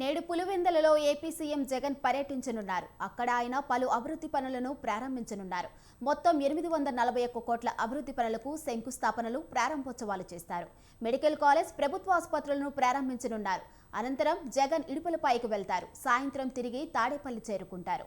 నేడు పులివెందలలో AP CM Jagan పర్యటించనున్నారు. అక్కడ ఆయన పలు అభివృద్ధి పనులను ప్రారంభించనున్నారు. మొత్తం ఎనిమిది వందల నలభై ఒక్క కోట్ల అభివృద్ధి పనులకు శంకుస్థాపనలు ప్రారంభోత్సవాలు చేస్తారు మెడికల్ కాలేజ్ ప్రభుత్వ ఆసుపత్రులను ప్రారంభించనున్నారు. అనంతరం జగన్ ఇడుపులపాయికి వెళ్తారు. సాయంత్రం తిరిగి తాడేపల్లి చేరుకుంటారు.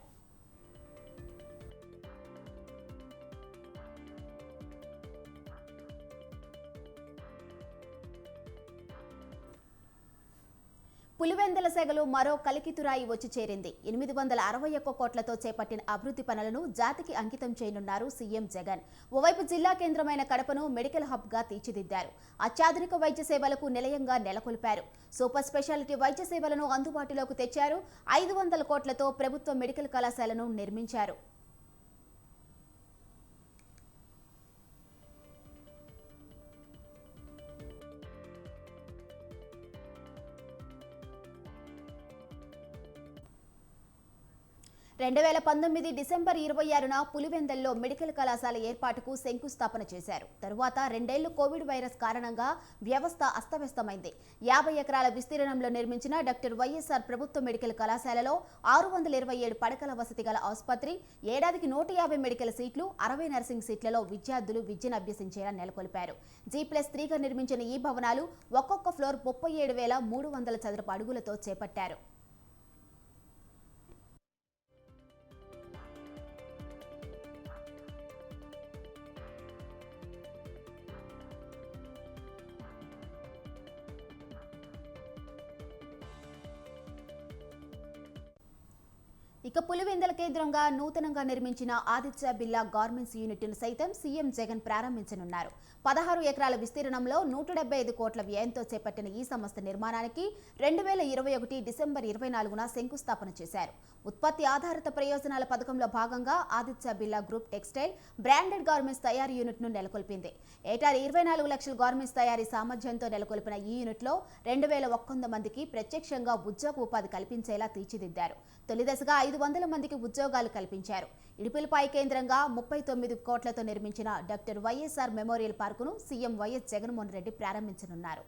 పులివెందల సెగలు మరో కలికితురాయి వచ్చి చేరింది. ఎనిమిది వందల అరవై ఒక్క కోట్లతో చేపట్టిన అభివృద్ధి పనులను జాతికి అంకితం చేయనున్నారు సీఎం జగన్. ఓవైపు జిల్లా కేంద్రమైన కడపను మెడికల్ హబ్గా తీర్చిదిద్దారు. అత్యాధునిక వైద్య సేవలకు నిలయంగా నెలకొల్పారు. సూపర్ స్పెషాలిటీ వైద్య సేవలను అందుబాటులోకి తెచ్చారు. ఐదు వందల కోట్లతో ప్రభుత్వ మెడికల్ కళాశాలను నిర్మించారు. రెండు వేల పంతొమ్మిది డిసెంబర్ ఇరవై ఆరున పులివెందల్లో మెడికల్ కళాశాల ఏర్పాటుకు శంకుస్థాపన చేశారు. తరువాత రెండేళ్ళు కోవిడ్ వైరస్ కారణంగా వ్యవస్థ అస్తవ్యస్తమైంది. యాభై ఎకరాల విస్తీర్ణంలో నిర్మించిన డాక్టర్ వైఎస్ఆర్ ప్రభుత్వ మెడికల్ కళాశాలలో ఆరు వందల ఇరవై ఏడు పడకల వసతి గల ఆసుపత్రి ఏడాదికి నూట యాభై మెడికల్ సీట్లు అరవై నర్సింగ్ సీట్లలో విద్యార్థులు విద్యను అభ్యసించేలా నెలకొల్పారు. జీ ప్లస్ త్రీగా నిర్మించిన ఈ భవనాలు ఒక్కొక్క ఫ్లోర్ ముప్పై ఏడు వేల మూడు వందల చదరపు అడుగులతో చేపట్టారు. ఇక పులివెందల కేంద్రంగా నూతనంగా నిర్మించిన ఆదిత్య బిర్లా గార్మెంట్స్ యూనిట్ను సైతం సీఎం జగన్ ప్రారంభించనున్నారు. పదహారు ఎకరాల విస్తీర్ణంలో నూట డెబ్బై ఐదు కోట్ల వ్యయంతో చేపట్టిన ఈ సంస్థ నిర్మాణానికి రెండు వేల ఇరవై ఒకటి డిసెంబర్ ఇరవై నాలుగున శంకుస్థాపన చేశారు. ఉత్పత్తి ఆధారిత ప్రయోజనాల పథకంలో భాగంగా Aditya Birla group textile branded garments తయారీ యూనిట్ను నెలకొల్పింది. ఏటా ఇరవై నాలుగు లక్షల గార్మెంట్స్ తయారీ సామర్థ్యంతో నెలకొల్పిన ఈ యూనిట్లో రెండు వేల ఒక్కొంద మందికి ప్రత్యక్షంగా ఉద్యోగ ఉపాధి కల్పించేలా తీర్చిదిద్దారు. తొలి దశగా ఐదు వందల మందికి ఉద్యోగాలు కల్పించారు. ఇడుపులపై కేంద్రంగా ముప్పై తొమ్మిది కోట్లతో నిర్మించిన డాక్టర్ వైఎస్ఆర్ మెమోరియల్ పార్కును సీఎం వైఎస్ జగన్మోహన్ రెడ్డి ప్రారంభించనున్నారు.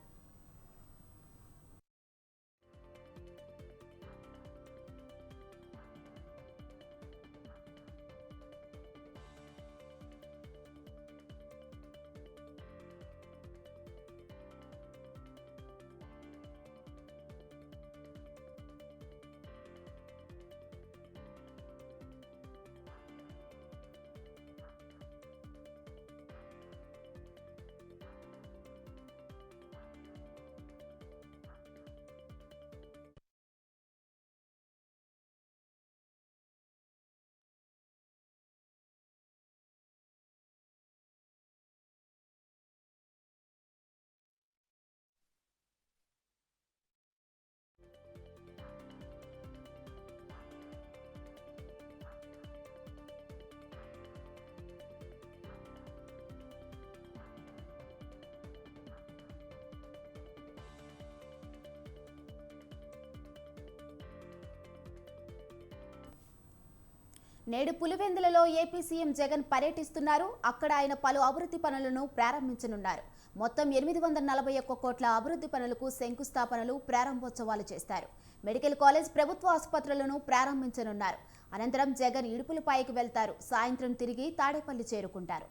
నేడు పులివెందులలో ఏపీ సీఎం జగన్ పర్యటిస్తున్నారు. అక్కడ ఆయన పలు అభివృద్ధి పనులను ప్రారంభించనున్నారు. మొత్తం ఎనిమిది వందల నలభై ఒక్క కోట్ల అభివృద్ధి పనులకు శంకుస్థాపనలు ప్రారంభోత్సవాలు చేస్తారు. మెడికల్ కాలేజ్ ప్రభుత్వ ఆసుపత్రులను ప్రారంభించనున్నారు. అనంతరం జగన్ ఇడుపులపాయికి వెళ్తారు. సాయంత్రం తిరిగి తాడేపల్లి చేరుకుంటారు.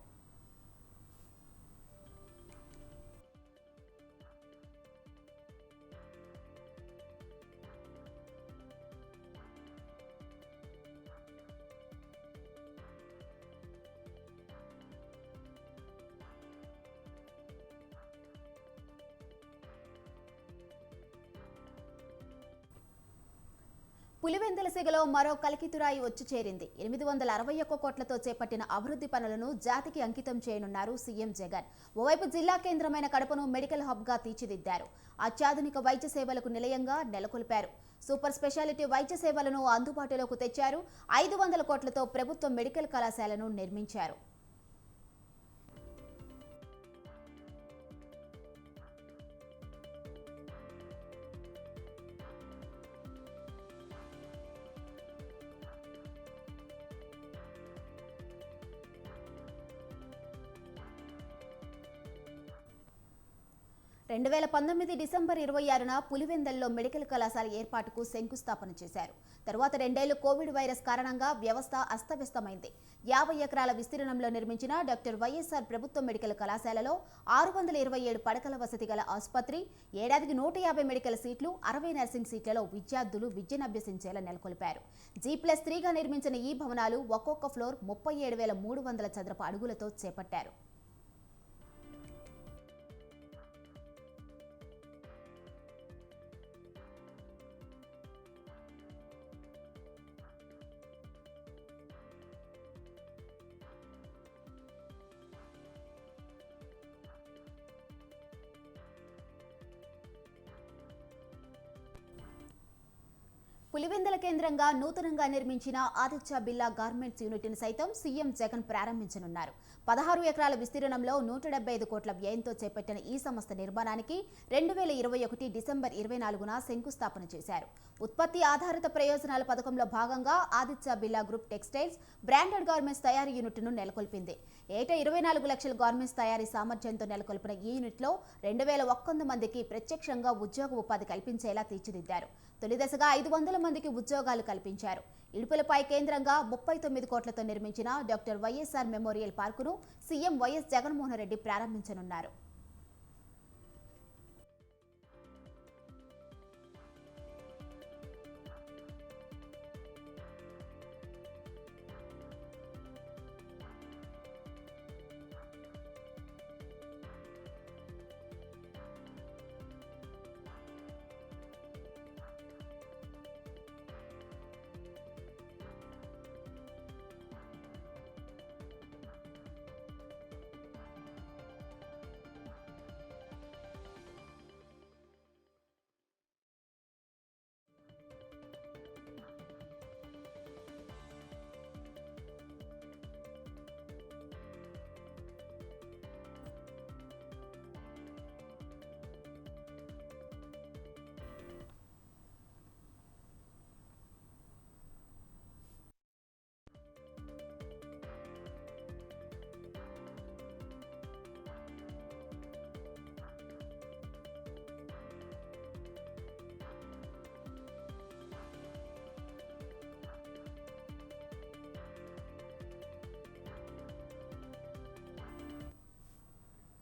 పులివెందుల సెగలో మరో కలికితురాయి వచ్చి చేరింది. ఎనిమిది వందల అరవై ఒక్క కోట్లతో చేపట్టిన అభివృద్ధి పనులను జాతికి అంకితం చేయనున్నారు సీఎం జగన్. ఓవైపు జిల్లా కేంద్రమైన కడపను మెడికల్ హబ్గా తీర్చిదిద్దారు. అత్యాధునిక వైద్య సేవలకు నిలయంగా నెలకొల్పారు. సూపర్ స్పెషాలిటీ వైద్య సేవలను అందుబాటులోకి తెచ్చారు. ఐదు వందల కోట్లతో ప్రభుత్వ మెడికల్ కళాశాలను నిర్మించారు. రెండు వేల పంతొమ్మిది డిసెంబర్ ఇరవై ఆరున పులివెందల్లో మెడికల్ కళాశాల ఏర్పాటుకు శంకుస్థాపన చేశారు. తరువాత రెండేళ్ళు కోవిడ్ వైరస్ కారణంగా వ్యవస్థ అస్తవ్యస్తమైంది. యాభై ఎకరాల విస్తీర్ణంలో నిర్మించిన డాక్టర్ వైఎస్ఆర్ ప్రభుత్వ మెడికల్ కళాశాలలో ఆరు వందల ఇరవై ఏడు పడకల వసతి గల ఆసుపత్రి ఏడాదికి నూట యాభై మెడికల్ సీట్లు అరవై నర్సింగ్ సీట్లలో విద్యార్థులు విద్యను అభ్యసించేలా నెలకొల్పారు. జీ ప్లస్ త్రీగా నిర్మించిన ఈ భవనాలు ఒక్కొక్క ఫ్లోర్ ముప్పై ఏడు వేల మూడు వందల చదరపు అడుగులతో చేపట్టారు. పులివెందల కేంద్రంగా నూతనంగా నిర్మించిన ఆదిత్య బిల్లా గార్మెంట్స్ యూనిట్ను సైతం సీఎం జగన్ ప్రారంభించనున్నారు. పదహారు ఎకరాల విస్తీర్ణంలో నూట డెబ్బై ఐదు కోట్ల వ్యయంతో చేపట్టిన ఈ సంస్థ నిర్మాణానికి రెండు వేల ఇరవై ఒకటి డిసెంబర్ ఇరవై నాలుగున శంకుస్థాపన చేశారు. ఉత్పత్తి ఆధారిత ప్రయోజనాల పథకంలో భాగంగా Aditya Birla group textiles branded garments తయారీ యూనిట్ను నెలకొల్పింది. ఏటా ఇరవై నాలుగు లక్షల గార్మెంట్స్ తయారీ సామర్థ్యంతో నెలకొల్పిన ఈ యూనిట్లో రెండు వేల ఒక్కొంద మందికి ప్రత్యక్షంగా ఉద్యోగ ఉపాధి కల్పించేలా తీర్చిదిద్దారు. తొలి దశగా ఐదు వందల మందికి ఉద్యోగాలు కల్పించారు. ఇడుపులపై కేంద్రంగా ముప్పై తొమ్మిది కోట్లతో నిర్మించిన డాక్టర్ వైఎస్ఆర్ మెమోరియల్ పార్కును సీఎం వైఎస్ జగన్మోహన్ రెడ్డి ప్రారంభించనున్నారు.